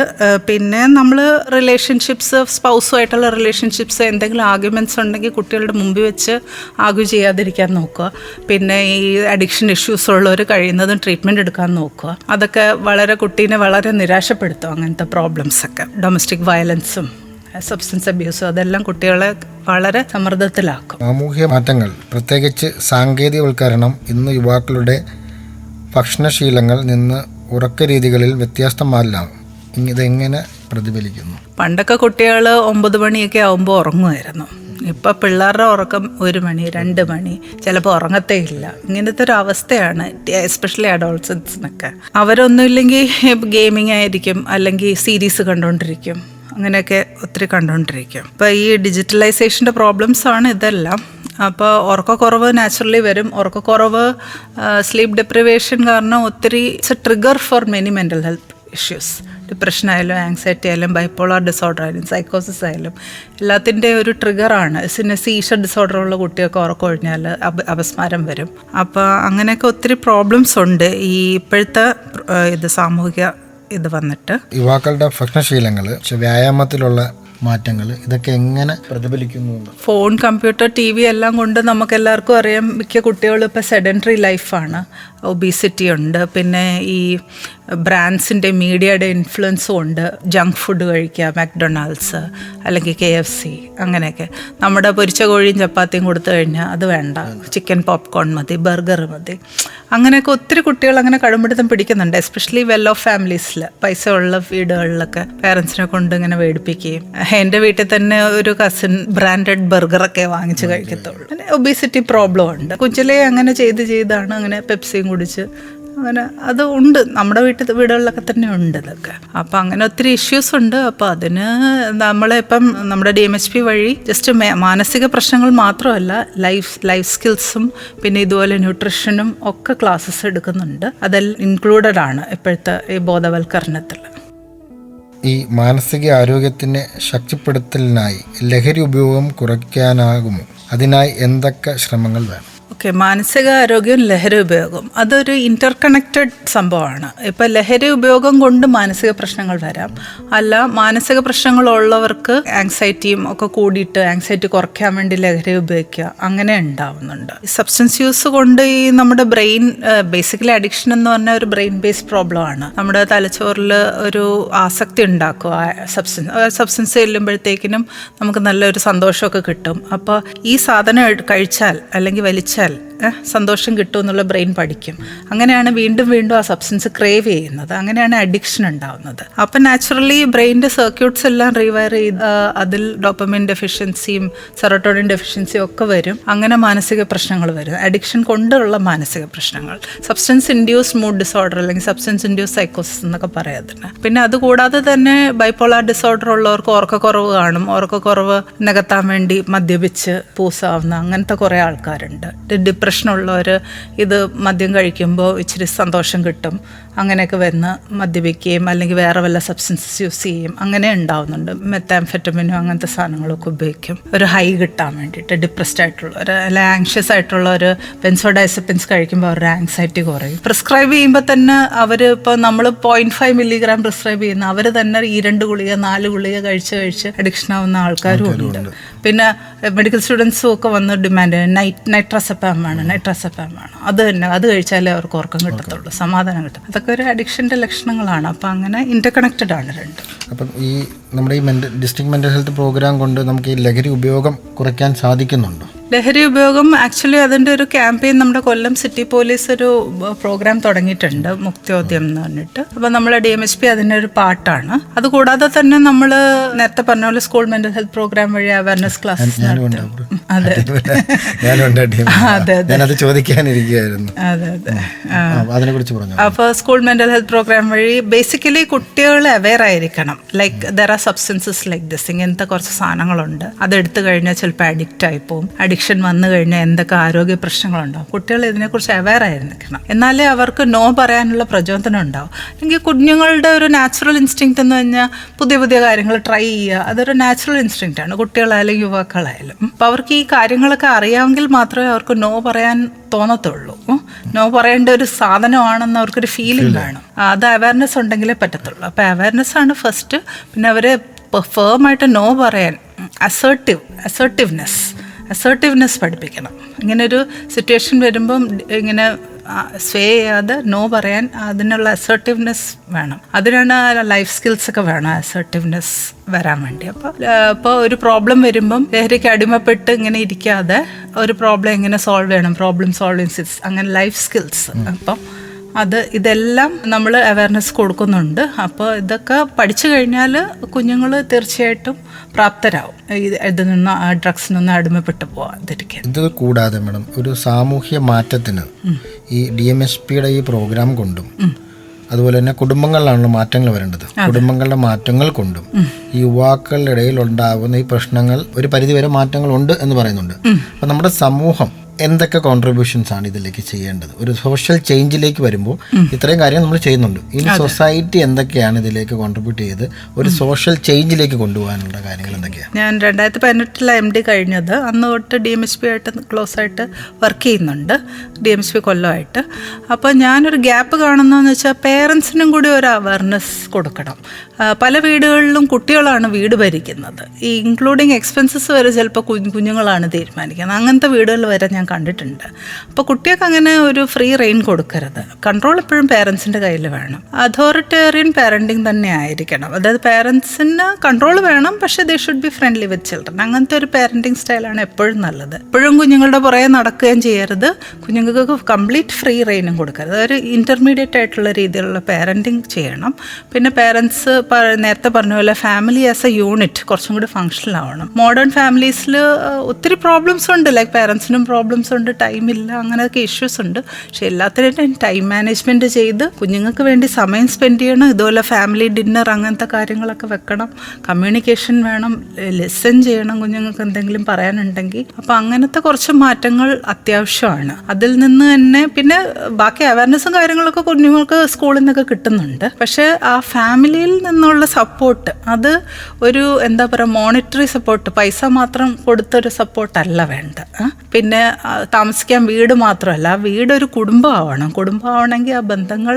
പിന്നെ നമ്മൾ റിലേഷൻഷിപ്സ് സ്പൗസുമായിട്ടുള്ള റിലേഷൻഷിപ്സ് എന്തെങ്കിലും ആർഗ്യുമെന്റ്സ് ഉണ്ടെങ്കിൽ കുട്ടികളുടെ മുമ്പിൽ വെച്ച് ആർഗ്യൂ ചെയ്യാതിരിക്കാൻ നോക്കുക. പിന്നെ ഈ അഡിക്ഷൻ ഇഷ്യൂസ് ഉള്ളവർ കഴിയുന്നതും ട്രീറ്റ്മെന്റ് എടുക്കാൻ നോക്കുക. അതൊക്കെ വളരെ കുട്ടീനെ വളരെ നിരാശപ്പെടുത്തും അങ്ങനത്തെ പ്രോബ്ലംസൊക്കെ ഡൊമസ്റ്റിക് വയലൻസും സബ്സ്റ്റൻസ് അബ്യൂസും അതെല്ലാം കുട്ടികളെ വളരെ സമ്മർദ്ദത്തിലാക്കും. സാമൂഹ്യ മാറ്റങ്ങൾ പ്രത്യേകിച്ച് സാങ്കേതികവൽക്കരണം ഇന്ന് യുവാക്കളുടെ ഭക്ഷണശീലങ്ങൾ നിന്ന് ഉറക്ക രീതികളിൽ വ്യത്യസ്തമല്ല ഇതെങ്ങനെ പ്രതിഫലിക്കുന്നു? പണ്ടൊക്കെ കുട്ടികൾ ഒമ്പത് മണിയൊക്കെ ആകുമ്പോൾ ഉറങ്ങുമായിരുന്നു ഇപ്പം പിള്ളേരുടെ ഉറക്കം ഒരു മണി രണ്ട് മണി ചിലപ്പോൾ ഉറങ്ങത്തേ ഇല്ല. ഇങ്ങനത്തെ ഒരു അവസ്ഥയാണ് എസ്പെഷ്യലി അഡോൾസൻസിനൊക്കെ അവരൊന്നുമില്ലെങ്കിൽ ഗെയിമിംഗ് ആയിരിക്കും അല്ലെങ്കിൽ സീരീസ് കണ്ടുകൊണ്ടിരിക്കും അങ്ങനെയൊക്കെ ഒത്തിരി കണ്ടുകൊണ്ടിരിക്കും അപ്പോൾ ഈ ഡിജിറ്റലൈസേഷന്റെ പ്രോബ്ലംസ് ആണ് ഇതെല്ലാം. അപ്പോൾ ഉറക്കക്കുറവ് നാച്ചുറലി വരും. ഉറക്കക്കുറവ് സ്ലീപ്പ് ഡെപ്രിവേഷൻ കാരണം ഒത്തിരി it's a trigger for many mental health issues depression ആയാലും ആങ്സൈറ്റി ആയാലും ബൈപ്പോളാർ ഡിസോർഡർ ആയാലും സൈക്കോസിസ് ആയാലും എല്ലാത്തിന്റെ ഒരു ട്രിഗറാണ് പിന്നെ സീഷർ ഡിസോർഡർ ഉള്ള കുട്ടിയൊക്കെ ഉറക്കം ഒഴിഞ്ഞാൽ അപ അപസ്മാരം വരും. അപ്പോൾ അങ്ങനെയൊക്കെ ഒത്തിരി പ്രോബ്ലംസ് ഉണ്ട്. ഈ ഇപ്പോഴത്തെ ഇത് സാമൂഹിക ഇത് വന്നിട്ട് യുവാക്കളുടെ ഭക്ഷണശീലങ്ങൾ വ്യായാമത്തിലുള്ള മാറ്റങ്ങൾ ഇതൊക്കെ എങ്ങനെ പ്രതിഫലിക്കുന്നു ഫോൺ കമ്പ്യൂട്ടർ ടി വി എല്ലാം കൊണ്ട് നമുക്ക് എല്ലാവർക്കും അറിയാം മിക്ക കുട്ടികളും ഇപ്പോൾ സെഡന്ററി ലൈഫാണ്. ഒബീസിറ്റി ഉണ്ട്. പിന്നെ ഈ ബ്രാൻഡ്സിന്റെ മീഡിയയുടെ ഇൻഫ്ലുവൻസും ഉണ്ട്. ജങ്ക് ഫുഡ് കഴിക്കുക മാക്ഡൊണാൾഡ്സ് അല്ലെങ്കിൽ കെ എഫ് സി അങ്ങനെയൊക്കെ. നമ്മുടെ പൊരിച്ച കോഴിയും ചപ്പാത്തിയും കൊടുത്തു കഴിഞ്ഞാൽ അത് വേണ്ട. ചിക്കൻ പോപ്കോൺ മതി ബർഗർ മതി. അങ്ങനെയൊക്കെ ഒത്തിരി കുട്ടികൾ അങ്ങനെ കടുംപിടുത്തം പിടിക്കുന്നുണ്ട്. എസ്പെഷ്യലി വെൽ ഓഫ് ഫാമിലീസിൽ പൈസ ഉള്ള വീടുകളിലൊക്കെ പേരൻസിനെ കൊണ്ട് ഇങ്ങനെ മേടിപ്പിക്കുകയും എന്റെ വീട്ടിൽ തന്നെ ഒരു കസിൻ ബ്രാൻഡഡ് ബർഗറൊക്കെ വാങ്ങിച്ച് കഴിക്കത്തുള്ളൂ. പിന്നെ ഒബീസിറ്റി പ്രോബ്ലം ഉണ്ട്. കുഞ്ചിലേ അങ്ങനെ ചെയ്ത് ചെയ്താണ് അങ്ങനെ പെപ്സിയും കുടിച്ച് അങ്ങനെ അത് ഉണ്ട്. നമ്മുടെ വീട്ടിൽ വീടുകളിലൊക്കെ തന്നെ ഉണ്ട് ഇതൊക്കെ. അപ്പം അങ്ങനെ ഒത്തിരി ഇഷ്യൂസ് ഉണ്ട്. അപ്പോൾ അതിന് നമ്മളിപ്പം നമ്മുടെ ഡി എം എച്ച് പി വഴി ജസ്റ്റ് മാനസിക പ്രശ്നങ്ങൾ മാത്രമല്ല ലൈഫ് ലൈഫ് സ്കിൽസും പിന്നെ ഇതുപോലെ ന്യൂട്രിഷനും ഒക്കെ ക്ലാസ്സസ് എടുക്കുന്നുണ്ട്. അതെല്ലാം ഇൻക്ലൂഡഡ് ആണ് ഇപ്പോഴത്തെ ഈ ബോധവൽക്കരണത്തിൽ ഈ മാനസിക ആരോഗ്യത്തിനെ ശക്തിപ്പെടുത്തലിനായി ലഹരി ഉപയോഗം കുറയ്ക്കാനാകുമോ? അതിനായി എന്തൊക്കെ ശ്രമങ്ങൾ വേണം? ഓക്കെ മാനസികാരോഗ്യം ലഹരി ഉപയോഗം. അതൊരു ഇന്റർ കണക്റ്റഡ് സംഭവമാണ്. ഇപ്പം ലഹരി ഉപയോഗം കൊണ്ട് മാനസിക പ്രശ്നങ്ങൾ വരാം. അല്ല മാനസിക പ്രശ്നങ്ങളുള്ളവർക്ക് ആങ്സൈറ്റിയും ഒക്കെ കൂടിയിട്ട് ആങ്സൈറ്റി കുറയ്ക്കാൻ വേണ്ടി ലഹരി ഉപയോഗിക്കുക അങ്ങനെ ഉണ്ടാവുന്നുണ്ട്. സബ്സ്റ്റൻസ് യൂസ് കൊണ്ട് ഈ നമ്മുടെ ബ്രെയിൻ ബേസിക്കലി അഡിക്ഷൻ എന്ന് പറഞ്ഞ ഒരു ബ്രെയിൻ ബേസ്ഡ് പ്രോബ്ലം ആണ്. നമ്മുടെ തലച്ചോറിൽ ഒരു ആസക്തി ഉണ്ടാക്കുക സബ്സ്റ്റൻസ് സബ്സ്റ്റൻസ് ചെല്ലുമ്പോഴത്തേക്കിനും നമുക്ക് നല്ലൊരു സന്തോഷമൊക്കെ കിട്ടും. അപ്പോൾ ഈ സാധനം കഴിച്ചാൽ അല്ലെങ്കിൽ വലിച്ചാൽ ഏഹ്, സന്തോഷം കിട്ടും എന്നുള്ള ബ്രെയിൻ പഠിക്കും. അങ്ങനെയാണ് വീണ്ടും വീണ്ടും ആ സബ്സ്റ്റൻസ് ക്രേവ് ചെയ്യുന്നത്. അങ്ങനെയാണ് അഡിക്ഷൻ ഉണ്ടാവുന്നത്. അപ്പം നാച്ചുറലി ബ്രെയിന്റെ സർക്യൂട്ട്സ് എല്ലാം റീവയർ ചെയ്ത് അതിൽ ഡോപ്പമിൻ ഡെഫിഷ്യൻസിയും സെറോട്ടോണിൻ ഡെഫിഷ്യൻസിയും ഒക്കെ വരും. അങ്ങനെ മാനസിക പ്രശ്നങ്ങൾ വരും. അഡിക്ഷൻ കൊണ്ടുള്ള മാനസിക പ്രശ്നങ്ങൾ. സബ്സ്റ്റൻസ് ഇൻഡ്യൂസ് മൂഡ് ഡിസോർഡർ അല്ലെങ്കിൽ സബ്സ്റ്റൻസ് ഇൻഡ്യൂസ് സൈക്കോസിസ് എന്നൊക്കെ പറയാതിന് പിന്നെ അതുകൂടാതെ തന്നെ ബൈപ്പോളാർ ഡിസോർഡർ ഉള്ളവർക്ക് ഉറക്കക്കുറവ് കാണും. ഉറക്കക്കുറവ് നികത്താൻ വേണ്ടി മദ്യപിച്ച് പൂസാവുന്ന അങ്ങനത്തെ കുറേ ആൾക്കാരുണ്ട്. ഡിപ്രഷൻ ഉള്ളവർ ഇത് മദ്യം കഴിക്കുമ്പോൾ ഇച്ചിരി സന്തോഷം കിട്ടും. അങ്ങനെയൊക്കെ വന്ന് മദ്യപിക്കുകയും അല്ലെങ്കിൽ വേറെ വല്ല സബ്സ്റ്റൻസസ് യൂസ് ചെയ്യും അങ്ങനെ ഉണ്ടാവുന്നുണ്ട്. മെത്താംഫെറ്റമിനും അങ്ങനത്തെ സാധനങ്ങളൊക്കെ ഉപയോഗിക്കും. ഒരു ഹൈ കിട്ടാൻ വേണ്ടിയിട്ട് ഡിപ്രസ്ഡ് ആയിട്ടുള്ള ഒരു അല്ലെ ആങ്ഷ്യസ് ആയിട്ടുള്ള ഒരു ബെൻസോഡൈസപ്പിൻസ് കഴിക്കുമ്പോൾ അവരുടെ ആങ്സൈറ്റി കുറയും. പ്രിസ്ക്രൈബ് ചെയ്യുമ്പോൾ തന്നെ അവർ ഇപ്പോൾ നമ്മൾ പോയിന്റ് ഫൈവ് മില്ലിഗ്രാം പ്രിസ്ക്രൈബ് ചെയ്യുന്ന അവർ തന്നെ ഈ രണ്ട് ഗുളിക നാല് ഗുളിക കഴിച്ച് കഴിച്ച് അഡിക്ഷൻ ആവുന്ന ആൾക്കാരും ഉണ്ട്. പിന്നെ മെഡിക്കൽ സ്റ്റുഡൻസും ഒക്കെ വന്ന് ഡിമാൻഡ് ചെയ്യും. നൈറ്റ് നൈട്രസപ്പാം വേണം നൈട്രസപ്പാം വേണം. അത് തന്നെ അത് കഴിച്ചാലേ അവർക്ക് ഉറക്കം കിട്ടത്തുള്ളൂ സമാധാനം കിട്ടും അതൊക്കെ ഒരു അഡിക്ഷന്റെ ലക്ഷണങ്ങളാണ്. അപ്പോൾ അങ്ങനെ ഇന്റർകണക്റ്റഡ് ആണ് രണ്ട്. അപ്പം ഈ നമ്മുടെ ഈ mental district mental health programme കൊണ്ട് നമുക്ക് ഈ ലഹരി ഉപയോഗം കുറയ്ക്കാൻ സാധിക്കുന്നുണ്ടോ? ലഹരി ഉപയോഗം ആക്ച്വലി അതിന്റെ ഒരു ക്യാമ്പയിൻ നമ്മുടെ കൊല്ലം സിറ്റി പോലീസ് ഒരു പ്രോഗ്രാം തുടങ്ങിയിട്ടുണ്ട് മുക്തിയോദ്യം എന്ന് പറഞ്ഞിട്ട്. അപ്പോൾ നമ്മൾ ഡി എം എച്ച് പി അതിന്റെ ഒരു പാട്ടാണ്. അതുകൂടാതെ തന്നെ നമ്മൾ നേരത്തെ പറഞ്ഞ പോലെ സ്കൂൾ മെന്റൽ ഹെൽത്ത് പ്രോഗ്രാം വഴി അവയർനെസ് ക്ലാസ് അതെ ഞാനും ഉണ്ട് ആ ടീമിൽ. അതെ, ഞാനത് ചോദിക്കാനിരിക്കുകയായിരുന്നു അതെ അതെ. ആ. കുറിച്ച് പറഞ്ഞു? അപ്പോൾ സ്കൂൾ മെന്റൽ ഹെൽത്ത് പ്രോഗ്രാം വഴി ബേസിക്കലി കുട്ടികൾ അവെയർ ആയിരിക്കണം. Like there are substances like this ഇങ്ങനത്തെ കുറച്ച് സാധനങ്ങളുണ്ട്. അത് എടുത്തു കഴിഞ്ഞാൽ ചിലപ്പോൾ അഡിക്റ്റ് ആയി പോകും അഡിക്ഷൻ വന്നു കഴിഞ്ഞാൽ എന്തൊക്കെ ആരോഗ്യ പ്രശ്നങ്ങളുണ്ടാവും? കുട്ടികൾ ഇതിനെക്കുറിച്ച് അവെയർ ആയിരിക്കണം എന്നാലേ അവർക്ക് നോ പറയാനുള്ള പ്രചോദനം ഉണ്ടാവും. അല്ലെങ്കിൽ കുഞ്ഞുങ്ങളുടെ ഒരു നാച്ചുറൽ ഇൻസ്റ്റിങ്ക്റ്റ് എന്ന് പറഞ്ഞാൽ പുതിയ പുതിയ കാര്യങ്ങൾ ട്രൈ ചെയ്യുക അതൊരു നാച്ചുറൽ ഇൻസ്റ്റിങ്ക്റ്റ് ആണ്. കുട്ടികളായാലും യുവാക്കളായാലും. അപ്പം അവർക്ക് ഈ കാര്യങ്ങളൊക്കെ അറിയാമെങ്കിൽ മാത്രമേ അവർക്ക് നോ പറയാൻ തോന്നത്തുള്ളൂ. നോ പറയേണ്ട ഒരു സാധനമാണെന്ന് അവർക്കൊരു ഫീലിംഗ് വേണം അത് അവയർനെസ് ഉണ്ടെങ്കിലേ പറ്റത്തുള്ളൂ. അപ്പോൾ അവയർനെസ് ആണ് ഫസ്റ്റ് പിന്നെ അവരെ ഫേമായിട്ട് നോ പറയാൻ അസേർട്ടീവ് അസേർട്ടീവ്നെസ് അസേർട്ടീവ്നെസ് പഠിപ്പിക്കണം. ഇങ്ങനൊരു സിറ്റുവേഷൻ വരുമ്പം ഇങ്ങനെ സ്വേ ചെയ്യാതെ നോ പറയാൻ അതിനുള്ള അസേർട്ടീവ്നെസ് വേണം. അതിനാണ് ലൈഫ് സ്കിൽസ് ഒക്കെ വേണം അസേർട്ടീവ്നെസ് വരാൻ വേണ്ടി. അപ്പോൾ ഇപ്പോൾ ഒരു പ്രോബ്ലം വരുമ്പം ലഹരിക്ക് അടിമപ്പെട്ട് ഇങ്ങനെ ഇരിക്കാതെ ഒരു പ്രോബ്ലം എങ്ങനെ സോൾവ് ചെയ്യണം. പ്രോബ്ലം സോൾവിങ് സ്കിൽസ് അങ്ങനെ ലൈഫ് സ്കിൽസ് അപ്പം അത് ഇതെല്ലാം നമ്മൾ അവയർനെസ് കൊടുക്കുന്നുണ്ട്. അപ്പോൾ ഇതൊക്കെ പഠിച്ചു കഴിഞ്ഞാൽ കുഞ്ഞുങ്ങൾ തീർച്ചയായിട്ടും പ്രാപ്തരാകും ഇത് ഇതിൽ നിന്ന് ഡ്രഗ്സിൽ നിന്ന് അടിമപ്പെട്ടു പോകാതിരിക്കാൻ ഇത് കൂടാതെ മാഡം ഒരു സാമൂഹ്യ മാറ്റത്തിന് ഈ ഡി എം എസ് പിയുടെ ഈ പ്രോഗ്രാം കൊണ്ടും അതുപോലെ തന്നെ കുടുംബങ്ങളിലാണല്ലോ മാറ്റങ്ങൾ വരേണ്ടത്. കുടുംബങ്ങളുടെ മാറ്റങ്ങൾ കൊണ്ടും ഈ യുവാക്കളുടെ ഇടയിൽ ഉണ്ടാകുന്ന ഈ പ്രശ്നങ്ങൾ ഒരു പരിധിവരെ മാറ്റങ്ങളുണ്ട് എന്ന് പറയുന്നുണ്ട്. അപ്പം നമ്മുടെ സമൂഹം എന്തൊക്കെ കോൺട്രിബ്യൂഷൻസ് ആണ് ഇതിലേക്ക് ചെയ്യേണ്ടത്? ഒരു സോഷ്യൽ ചേഞ്ചിലേക്ക് വരുമ്പോൾ ഇത്രയും കാര്യം നമ്മൾ ചെയ്യുന്നുണ്ട്. ഇനി സൊസൈറ്റി എന്തൊക്കെയാണ് ഇതിലേക്ക് കോൺട്രിബ്യൂട്ട് ചെയ്ത് ഒരു സോഷ്യൽ ചേഞ്ചിലേക്ക് കൊണ്ടുപോകാനുള്ള കാര്യങ്ങൾ എന്തൊക്കെയാണ്? ഞാൻ രണ്ടായിരത്തി പതിനെട്ടിലാണ് എം ഡി കഴിഞ്ഞത്. അന്ന് തൊട്ട് ഡി എം എസ് പി ആയിട്ട് ക്ലോസ് ആയിട്ട് വർക്ക് ചെയ്യുന്നുണ്ട്. ഡി എം എസ് പി കൊല്ലമായിട്ട്. അപ്പോൾ ഞാനൊരു ഗ്യാപ്പ് കാണുന്നതെന്ന് വെച്ചാൽ പേരൻസിനും കൂടി ഒരു അവയർനെസ് കൊടുക്കണം. പല വീടുകളിലും കുട്ടികളാണ് വീട് ഭരിക്കുന്നത്. ഈ ഇൻക്ലൂഡിങ് എക്സ്പെൻസസ് വരെ ചിലപ്പോൾ കുഞ്ഞു കുഞ്ഞുങ്ങളാണ് തീരുമാനിക്കുന്നത്. അങ്ങനത്തെ വീടുകൾ വരെ ഞാൻ കണ്ടിട്ടുണ്ട്. അപ്പോൾ കുട്ടികൾക്ക് അങ്ങനെ ഒരു ഫ്രീ റെയിൻ കൊടുക്കരുത്. കൺട്രോൾ എപ്പോഴും പേരൻസിന്റെ കയ്യിൽ വേണം. അതോറിറ്റേറിയൻ പാരന്റിങ് തന്നെ ആയിരിക്കണം. അതായത് പേരൻസിന് കൺട്രോൾ വേണം പക്ഷേ they should be friendly with children അങ്ങനത്തെ ഒരു പാരന്റിങ് സ്റ്റൈലാണ് എപ്പോഴും നല്ലത്. എപ്പോഴും കുഞ്ഞുങ്ങളുടെ പുറകെ നടക്കുകയും ചെയ്യരുത്. കുഞ്ഞുങ്ങൾക്ക് കംപ്ലീറ്റ് ഫ്രീ റെയിനും കൊടുക്കരുത്. ഒരു ഇന്റർമീഡിയറ്റ് ആയിട്ടുള്ള രീതിയിലുള്ള പാരന്റിങ് ചെയ്യണം. പിന്നെ പേരൻസ് നേരത്തെ പറഞ്ഞ പോലെ ഫാമിലി ആസ് എ യൂണിറ്റ് കുറച്ചും കൂടി ഫങ്ഷണൽ ആവണം. മോഡേൺ ഫാമിലീസിൽ ഒത്തിരി പ്രോബ്ലംസ് ഉണ്ട്. ലൈക്ക് പേരൻസിനും പ്രോബ്ലംസ് ഉണ്ട്. ടൈം ടൈമില്ല അങ്ങനെയൊക്കെ ഇഷ്യൂസ് ഉണ്ട്. പക്ഷെ എല്ലാത്തിനും ടൈം മാനേജ്മെന്റ് ചെയ്ത് കുഞ്ഞുങ്ങൾക്ക് വേണ്ടി സമയം സ്പെൻഡ് ചെയ്യണം. ഇതുപോലെ ഫാമിലി ഡിന്നർ അങ്ങനത്തെ കാര്യങ്ങളൊക്കെ വെക്കണം. കമ്മ്യൂണിക്കേഷൻ വേണം. ലെസൺ ചെയ്യണം കുഞ്ഞുങ്ങൾക്ക് എന്തെങ്കിലും പറയാനുണ്ടെങ്കിൽ. അപ്പോൾ അങ്ങനത്തെ കുറച്ച് മാറ്റങ്ങൾ അത്യാവശ്യമാണ്. അതിൽ നിന്ന് തന്നെ പിന്നെ ബാക്കി അവയർനെസ്സും കാര്യങ്ങളൊക്കെ കുഞ്ഞുങ്ങൾക്ക് സ്കൂളിൽ നിന്നൊക്കെ കിട്ടുന്നുണ്ട്. പക്ഷേ ആ ഫാമിലിയിൽ നിന്നുള്ള സപ്പോർട്ട് അത് ഒരു എന്താ പറയുക മോണിറ്ററി സപ്പോർട്ട് പൈസ മാത്രം കൊടുത്തൊരു സപ്പോർട്ടല്ല വേണ്ട പിന്നെ താമസിക്കാൻ വീട് മാത്രമല്ല ആ വീട് ഒരു കുടുംബമാവണം. കുടുംബമാവണമെങ്കിൽ ആ ബന്ധങ്ങൾ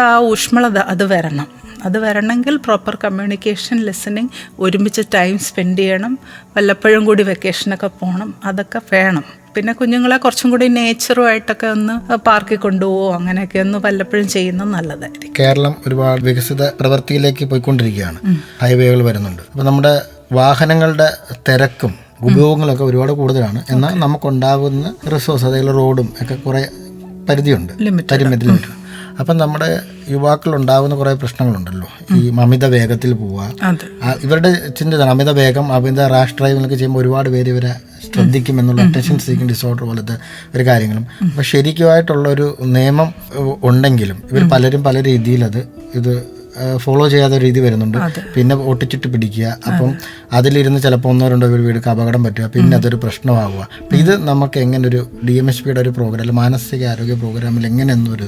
ആ ഊഷ്മളത അത് വരണം. അത് വരണമെങ്കിൽ പ്രോപ്പർ കമ്മ്യൂണിക്കേഷൻ ലിസണിങ് ഒരുമിച്ച് ടൈം സ്പെൻഡ് ചെയ്യണം. വല്ലപ്പോഴും കൂടി വെക്കേഷനൊക്കെ പോകണം. അതൊക്കെ വേണം. പിന്നെ കുഞ്ഞുങ്ങളെ കുറച്ചും കൂടി നേച്ചറുമായിട്ടൊക്കെ ഒന്ന് പാർക്കിൽ കൊണ്ടുപോകുമോ അങ്ങനെയൊക്കെ ഒന്ന് വല്ലപ്പോഴും ചെയ്യുന്നത് നല്ലതായിരിക്കും. കേരളം ഒരുപാട് വികസിത പ്രവൃത്തിയിലേക്ക് പോയിക്കൊണ്ടിരിക്കുകയാണ്. ഹൈവേകൾ വരുന്നുണ്ട്. അപ്പോൾ നമ്മുടെ വാഹനങ്ങളുടെ തിരക്കും ഉപയോഗങ്ങളൊക്കെ ഒരുപാട് കൂടുതലാണ്. എന്നാൽ നമുക്കുണ്ടാകുന്ന റിസോഴ്സ് അതായത് റോഡും ഒക്കെ കുറേ പരിധിയുണ്ട്. പരിമിതിയുണ്ട്. അപ്പം നമ്മുടെ യുവാക്കൾ ഉണ്ടാകുന്ന കുറേ പ്രശ്നങ്ങളുണ്ടല്ലോ. ഈ അമിത വേഗത്തിൽ പോവുക. ഇവരുടെ ചിന്ത അമിത വേഗം അമിത റാഷ് ഡ്രൈവിലൊക്കെ ചെയ്യുമ്പോൾ ഒരുപാട് പേര് ഇവരെ ശ്രദ്ധിക്കും എന്നുള്ള അറ്റൻഷൻ സീക്കിംഗ് ഡിസോർഡർ പോലത്തെ ഒരു കാര്യങ്ങളും. അപ്പോൾ ശരിക്കുമായിട്ടുള്ളൊരു നിയമം ഉണ്ടെങ്കിലും ഇവർ പലരും പല രീതിയിൽ അത് ഇത് ഫോളോ ചെയ്യാത്ത രീതി വരുന്നുണ്ട്. പിന്നെ ഒട്ടിച്ചിട്ട് പിടിക്കുക. അപ്പം അതിലിരുന്ന് ചിലപ്പോൾ ഒന്നോ രണ്ടോ പേര് വീടുക്ക് അപകടം പറ്റുക. പിന്നെ അതൊരു പ്രശ്നമാവുക. അപ്പം ഇത് നമുക്ക് എങ്ങനെ ഒരു ഡി എം എസ് പിയുടെ ഒരു പ്രോഗ്രാം അല്ലെങ്കിൽ മാനസിക ആരോഗ്യ പ്രോഗ്രാമിൽ എങ്ങനെ എന്നൊരു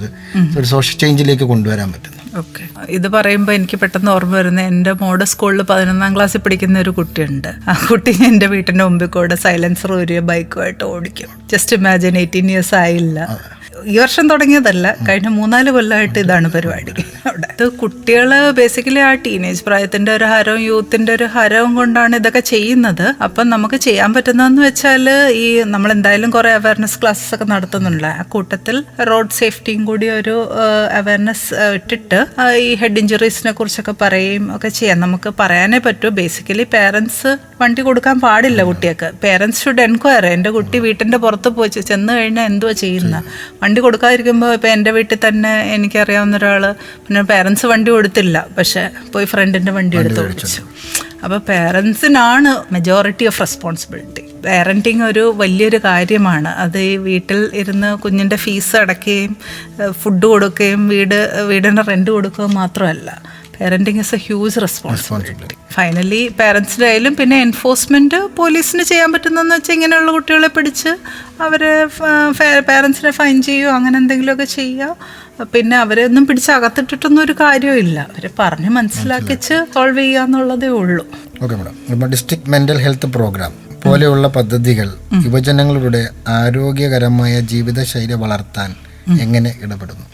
ഒരു സോഷ്യൽ ചേഞ്ചിലേക്ക് കൊണ്ടുവരാൻ പറ്റുന്നു. ഓക്കെ ഇത് പറയുമ്പോൾ എനിക്ക് പെട്ടെന്ന് ഓർമ്മ വരുന്നത് എന്റെ മോഡ് സ്കൂളിൽ പതിനൊന്നാം ക്ലാസ്സിൽ പഠിക്കുന്ന ഒരു കുട്ടിയുണ്ട്. ആ കുട്ടി എന്റെ വീട്ടിന്റെ മുമ്പിൽ കൂടെ സൈലൻസർ ഒരു ബൈക്കുമായിട്ട് ഓടിക്കും. ജസ്റ്റ് ഇമാജിൻ എയ്റ്റീൻ ഇയേഴ്സ് ആയില്ല. ഈ വർഷം തുടങ്ങിയതല്ല കഴിഞ്ഞ മൂന്നാൽ കൊല്ലമായിട്ട് ഇതാണ് പരിപാടി. അവിടെ. അത് കുട്ടികൾ ബേസിക്കലി ആ ടീനേജ് പ്രായത്തിന്റെ ഒരു ഹരവും യൂത്തിന്റെ ഒരു ഹരവും കൊണ്ടാണ് ഇതൊക്കെ ചെയ്യുന്നത്. അപ്പം നമുക്ക് ചെയ്യാൻ പറ്റുന്നതെന്ന് വെച്ചാൽ ഈ നമ്മൾ എന്തായാലും കുറേ അവയർനെസ് ക്ലാസ്സസ് ഒക്കെ നടത്തുന്നുണ്ട് ആ കൂട്ടത്തിൽ റോഡ് സേഫ്റ്റിയും കൂടി ഒരു അവയർനെസ് ഇട്ടിട്ട് ഈ ഹെഡ് ഇഞ്ചുറീസിനെ കുറിച്ചൊക്കെ പറയുകയും ഒക്കെ ചെയ്യാം. നമുക്ക് പറയാനേ പറ്റൂ ബേസിക്കലി പേരൻസ് വണ്ടി കൊടുക്കാൻ പാടില്ല കുട്ടിയൊക്കെ പേരൻസ് ഷുഡ് എൻക്വയർ എന്റെ കുട്ടി വീട്ടിന്റെ പുറത്ത് പോയി ചെന്ന് കഴിഞ്ഞാൽ എന്തുവാ ചെയ്യുന്ന? വണ്ടി കൊടുക്കാതിരിക്കുമ്പോൾ ഇപ്പം എന്റെ വീട്ടിൽ തന്നെ എനിക്കറിയാവുന്ന ഒരാൾ പിന്നെ പേരൻസ് വണ്ടി കൊടുത്തില്ല. പക്ഷേ പോയി ഫ്രണ്ടിന്റെ വണ്ടി എടുത്ത് ഓടിച്ചു. അപ്പോൾ പേരൻസിനാണ് മെജോറിറ്റി ഓഫ് റെസ്പോൺസിബിലിറ്റി പാരന്റിങ് ഒരു വലിയൊരു കാര്യമാണ്. അത് ഈ വീട്ടിൽ ഇരുന്ന് കുഞ്ഞിന്റെ ഫീസ് അടയ്ക്കുകയും ഫുഡ് കൊടുക്കുകയും വീട് വീടിന്റെ റെന്റ് കൊടുക്കുകയും മാത്രമല്ല. Parenting is a huge responsibility finally പേരൻസിന്റെ ആയാലും പിന്നെ എൻഫോഴ്സ്മെന്റ് പോലീസിന് ചെയ്യാൻ പറ്റുന്നതെന്ന് വെച്ചാൽ ഇങ്ങനെയുള്ള കുട്ടികളെ പിടിച്ച് അവർ പേരൻസിനെ ഫൈൻ ചെയ്യുകയോ അങ്ങനെ എന്തെങ്കിലുമൊക്കെ ചെയ്യുക. പിന്നെ അവരെ ഒന്നും പിടിച്ച് അകത്തിട്ടിട്ടൊന്നും ഒരു കാര്യമില്ല അവരെ പറഞ്ഞ് മനസ്സിലാക്കിച്ച് സോൾവ് ചെയ്യുക എന്നുള്ളതേ ഉള്ളൂ. Okay madam district mental health programme പോലെയുള്ള പദ്ധതികൾ യുവജനങ്ങളുടെ ആരോഗ്യകരമായ ജീവിതശൈലി വളർത്താൻ എങ്ങനെ ഇടപെടുന്നു?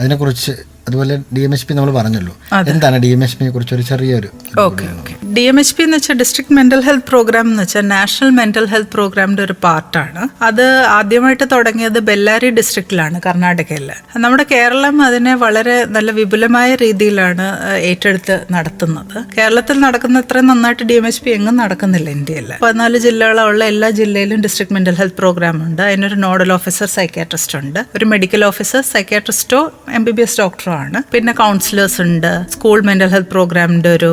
അതിനെക്കുറിച്ച് അതുപോലെ ഡി എം എച്ച് പി നമ്മൾ പറഞ്ഞല്ലോ. എന്താണ് ഡി എം എച്ച് പിയെ കുറിച്ച് ഒരു ചെറിയൊരു okay okay. D M H P എന്ന് വെച്ചാൽ ഡിസ്ട്രിക്ട് മെന്റൽ ഹെൽത്ത് പ്രോഗ്രാം എന്ന് വെച്ചാൽ നാഷണൽ മെന്റൽ ഹെൽത്ത് പ്രോഗ്രാമിന്റെ ഒരു പാർട്ടാണ്. അത് ആദ്യമായിട്ട് തുടങ്ങിയത് ബെല്ലാരി ഡിസ്ട്രിക്റ്റിലാണ് കർണാടകയിൽ നമ്മുടെ കേരളം അതിനെ വളരെ നല്ല വിപുലമായ രീതിയിലാണ് ഏറ്റെടുത്ത് നടത്തുന്നത്. കേരളത്തിൽ നടക്കുന്ന അത്രയും നന്നായിട്ട് ഡി എം എച്ച് പി എങ്ങും നടക്കുന്നില്ല ഇന്ത്യയിൽ പതിനാല് ജില്ലകളുള്ള എല്ലാ ജില്ലയിലും ഡിസ്ട്രിക്ട് മെന്റൽ ഹെൽത്ത് പ്രോഗ്രാം ഉണ്ട്. അതിനൊരു നോഡൽ ഓഫീസർ സൈക്യാട്രിസ്റ്റ് ഉണ്ട്. ഒരു മെഡിക്കൽ ഓഫീസർ സൈക്യാട്രിസ്റ്റോ എം ബി ബി എസ് ഡോക്ടറോ ആണ്. പിന്നെ കൗൺസിലേഴ്സ് ഉണ്ട് സ്കൂൾ മെന്റൽ ഹെൽത്ത് പ്രോഗ്രാമിന്റെ ഒരു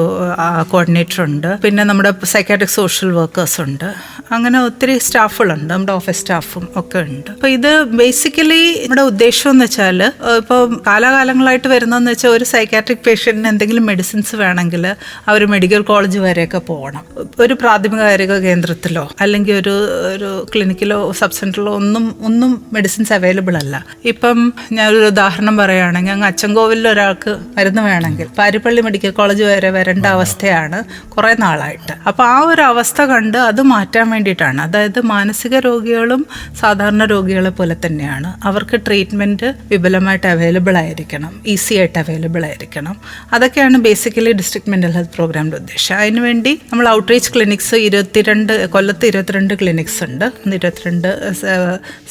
കോർഡിനേറ്റർ ഉണ്ട്. പിന്നെ നമ്മുടെ സൈക്കാട്രിക് സോഷ്യൽ വർക്കേഴ്സ് ഉണ്ട്. അങ്ങനെ ഒത്തിരി സ്റ്റാഫുകളുണ്ട് നമ്മുടെ ഓഫീസ് സ്റ്റാഫും ഒക്കെ ഉണ്ട്. അപ്പൊ ഇത് ബേസിക്കലി നമ്മുടെ ഉദ്ദേശം എന്ന് വെച്ചാൽ ഇപ്പോൾ കാലാകാലങ്ങളായിട്ട് വരുന്നതെന്ന് വെച്ചാൽ ഒരു സൈക്കാട്രിക് പേഷ്യന്റിന് എന്തെങ്കിലും മെഡിസിൻസ് വേണമെങ്കിൽ അവർ മെഡിക്കൽ കോളേജ് വരെയൊക്കെ പോകണം. ഒരു പ്രാഥമിക ആരോഗ്യ കേന്ദ്രത്തിലോ അല്ലെങ്കിൽ ഒരു ഒരു ക്ലിനിക്കിലോ സബ് സെന്ററിലോ ഒന്നും ഒന്നും മെഡിസിൻസ് അവൈലബിൾ അല്ല. ഇപ്പം ഞാനൊരു ഉദാഹരണം പറയുകയാണെങ്കിൽ അങ്ങ് അച്ചൻകോവിലിൽ ഒരാൾക്ക് മരുന്ന് വേണമെങ്കിൽ പാരിപ്പള്ളി മെഡിക്കൽ കോളേജ് വരെ വരേണ്ട അവസ്ഥയാണ് കുറേ നാളായിട്ട്. അപ്പോൾ ആ ഒരു അവസ്ഥ കണ്ട് അത് മാറ്റാൻ വേണ്ടിയിട്ടാണ്. അതായത് മാനസിക രോഗികളും സാധാരണ രോഗികളെ പോലെ തന്നെയാണ്. അവർക്ക് ട്രീറ്റ്മെന്റ് വിപുലമായിട്ട് അവൈലബിൾ ആയിരിക്കണം ഈസി ആയിട്ട് അവൈലബിൾ ആയിരിക്കണം. അതൊക്കെയാണ് ബേസിക്കലി ഡിസ്ട്രിക്ട് മെന്റൽ ഹെൽത്ത് പ്രോഗ്രാമിന്റെ ഉദ്ദേശം. അതിനുവേണ്ടി നമ്മൾ ഔട്ട്റീച്ച് ക്ലിനിക്സ് ഇരുപത്തിരണ്ട് കൊല്ലത്ത് ഇരുപത്തിരണ്ട് ക്ലിനിക്സ് ഉണ്ട്. ഇരുപത്തിരണ്ട്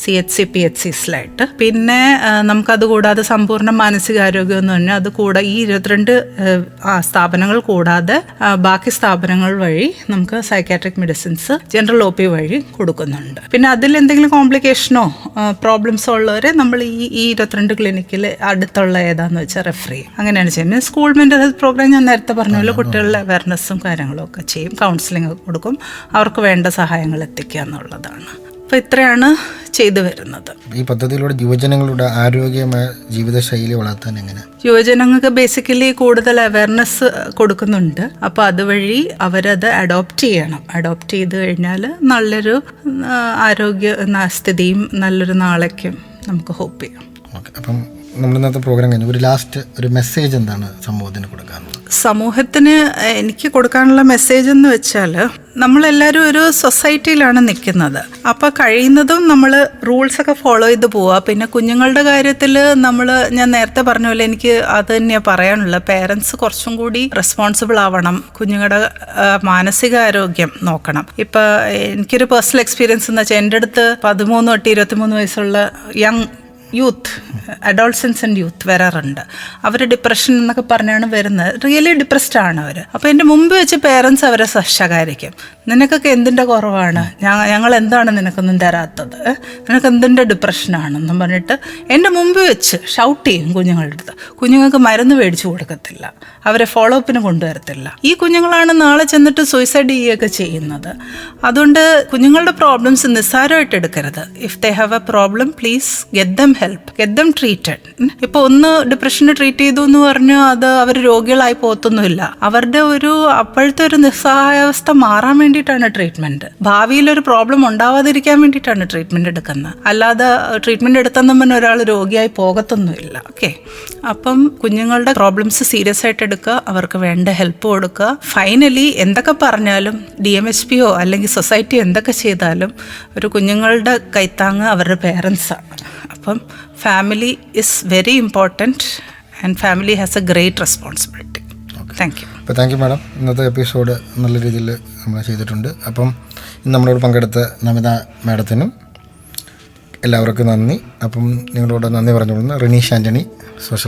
C H C P H സിസിലായിട്ട് പിന്നെ നമുക്കത് കൂടാതെ സമ്പൂർണ മാനസികാരോഗ്യം എന്ന് പറഞ്ഞാൽ അത് കൂടെ ഈ ഇരുപത്തിരണ്ട് സ്ഥാപനങ്ങൾ കൂടാതെ ബാക്കി സ്ഥാപനങ്ങൾ വഴി നമുക്ക് psychiatric medicines general O P വഴി കൊടുക്കുന്നുണ്ട്. പിന്നെ അതിൽ എന്തെങ്കിലും കോംപ്ലിക്കേഷനോ പ്രോബ്ലംസോ ഉള്ളവരെ നമ്മൾ ഈ ഈ ഇരുപത്തിരണ്ട് ക്ലിനിക്കിൽ അടുത്തുള്ള ഏതാന്ന് വെച്ചാൽ റെഫർ ചെയ്യും. അങ്ങനെയാണ് ചെയ്യുന്നത്. സ്കൂൾ മെന്റൽ ഹെൽത്ത് പ്രോഗ്രാം ഞാൻ നേരത്തെ പറഞ്ഞ പോലെ കുട്ടികളുടെ അവയർനെസ്സും കാര്യങ്ങളും ഒക്കെ ചെയ്യും. കൗൺസിലിംഗ് കൊടുക്കും. അവർക്ക് വേണ്ട സഹായങ്ങൾ എത്തിക്കുക എന്നുള്ളതാണ്. അപ്പോൾ ഇത്രയാണ് ചെയ്തു വരുന്നത്. ഈ പദ്ധതിയിലൂടെ യുവജനങ്ങളുടെ ആരോഗ്യമായ ജീവിതശൈലി വളർത്താൻ എങ്ങനെ? യുവജനങ്ങൾക്ക് ബേസിക്കലി കൂടുതൽ അവയർനെസ് കൊടുക്കുന്നുണ്ട്. അപ്പോൾ അതുവഴി അവരത് അഡോപ്റ്റ് ചെയ്യണം. അഡോപ്റ്റ് ചെയ്ത് കഴിഞ്ഞാൽ നല്ലൊരു ആരോഗ്യ സ്ഥിതിയും നല്ലൊരു നാളേക്കും നമുക്ക് ഹോപ്പ് ചെയ്യാം. ഓക്കെ. അപ്പം നമ്മൾ ഇന്നത്തെ പ്രോഗ്രാം കഴിഞ്ഞു ഒരു ലാസ്റ്റ് ഒരു മെസ്സേജ് എന്താണ് സമൂഹത്തിന് കൊടുക്കാനുള്ളത്? സമൂഹത്തിന് എനിക്ക് കൊടുക്കാനുള്ള മെസ്സേജ് എന്ന് വെച്ചാൽ നമ്മളെല്ലാവരും ഒരു സൊസൈറ്റിയിലാണ് നിൽക്കുന്നത്. അപ്പോൾ കഴിയുന്നതും നമ്മൾ റൂൾസൊക്കെ ഫോളോ ചെയ്ത് പോവുക പിന്നെ കുഞ്ഞുങ്ങളുടെ കാര്യത്തിൽ നമ്മൾ ഞാൻ നേരത്തെ പറഞ്ഞ പോലെ എനിക്ക് അത് തന്നെയാണ് പറയാനുള്ളത്. പേരൻസ് കുറച്ചും കൂടി റെസ്പോൺസിബിൾ ആവണം. കുഞ്ഞുങ്ങളുടെ മാനസികാരോഗ്യം നോക്കണം. ഇപ്പം എനിക്കൊരു പേഴ്സണൽ എക്സ്പീരിയൻസ് എന്ന് വെച്ചാൽ എന്റെ അടുത്ത് പതിമൂന്ന് തൊട്ട് ഇരുപത്തിമൂന്ന് വയസ്സുള്ള young youth adolescence and youth വരാറുണ്ട്. അവർ ഡിപ്രഷൻ എന്നൊക്കെ പറഞ്ഞാണ് വരുന്നത്. റിയലി ഡിപ്രസ്ഡ് ആണ് അവർ അപ്പോൾ എന്റെ മുമ്പ് വെച്ച് പേരൻസ് അവരെ ശകാരിക്കും. നിനക്കൊക്കെ എന്തിന്റെ കുറവാണ്? ഞങ്ങൾ എന്താണ് നിനക്കൊന്നും തരാത്തത്? നിനക്ക് എന്തിന്റെ ഡിപ്രഷനാണെന്നും പറഞ്ഞിട്ട് എന്റെ മുമ്പ് വെച്ച് ഷൗട്ട് ചെയ്യും കുഞ്ഞുങ്ങളുടെ അടുത്ത്. കുഞ്ഞുങ്ങൾക്ക് മരുന്ന് മേടിച്ചു കൊടുക്കത്തില്ല. അവരെ ഫോളോ അപ്പിന് കൊണ്ടുവരത്തില്ല. ഈ കുഞ്ഞുങ്ങളാണ് നാളെ ചെന്നിട്ട് സൂയിസൈഡ് ചെയ്യുകയൊക്കെ ചെയ്യുന്നത്. അതുകൊണ്ട് കുഞ്ഞുങ്ങളുടെ പ്രോബ്ലംസ് നിസ്സാരമായിട്ട് എടുക്കരുത്. If they have a problem please get them help get them treated ഇപ്പോൾ ഒന്ന് ഡിപ്രഷന് ട്രീറ്റ് ചെയ്തു എന്ന് പറഞ്ഞു അത് അവർ രോഗികളായി പോത്തൊന്നുമില്ല. അവരുടെ ഒരു അപ്പോഴത്തെ ഒരു നിസ്സഹായാവസ്ഥ മാറാൻ വേണ്ടിയിട്ടാണ് ട്രീറ്റ്മെന്റ് ഭാവിയിൽ ഒരു പ്രോബ്ലം ഉണ്ടാവാതിരിക്കാൻ വേണ്ടിയിട്ടാണ് ട്രീറ്റ്മെന്റ് എടുക്കുന്നത്. അല്ലാതെ ട്രീറ്റ്മെന്റ് എടുത്തെന്നും പറഞ്ഞ ഒരാൾ രോഗിയായി പോകത്തൊന്നുമില്ല. ഓക്കെ അപ്പം കുഞ്ഞുങ്ങളുടെ പ്രോബ്ലംസ് സീരിയസ് ആയിട്ട് എടുക്കുക അവർക്ക് വേണ്ട ഹെൽപ്പ് കൊടുക്കുക. ഫൈനലി എന്തൊക്കെ പറഞ്ഞാലും ഡി എം എസ് പിയോ അല്ലെങ്കിൽ സൊസൈറ്റി എന്തൊക്കെ ചെയ്താലും ഒരു കുഞ്ഞുങ്ങളുടെ കൈത്താങ്ങ് അവരുടെ പേരൻസാണ് അപ്പം family is very important and family has a great responsibility thank you അപ്പോൾ താങ്ക് യു മാഡം ഇന്നത്തെ എപ്പിസോഡ് നല്ല രീതിയിൽ നമ്മൾ ചെയ്തിട്ടുണ്ട്. അപ്പം ഇന്ന് നമ്മളോട് പങ്കെടുത്ത നമിത മാഡത്തിനും എല്ലാവർക്കും നന്ദി. അപ്പം നിങ്ങളോട് നന്ദി പറഞ്ഞുകൊള്ളുന്നു. റിനീഷ് ആന്റണി സോഷ്യൽ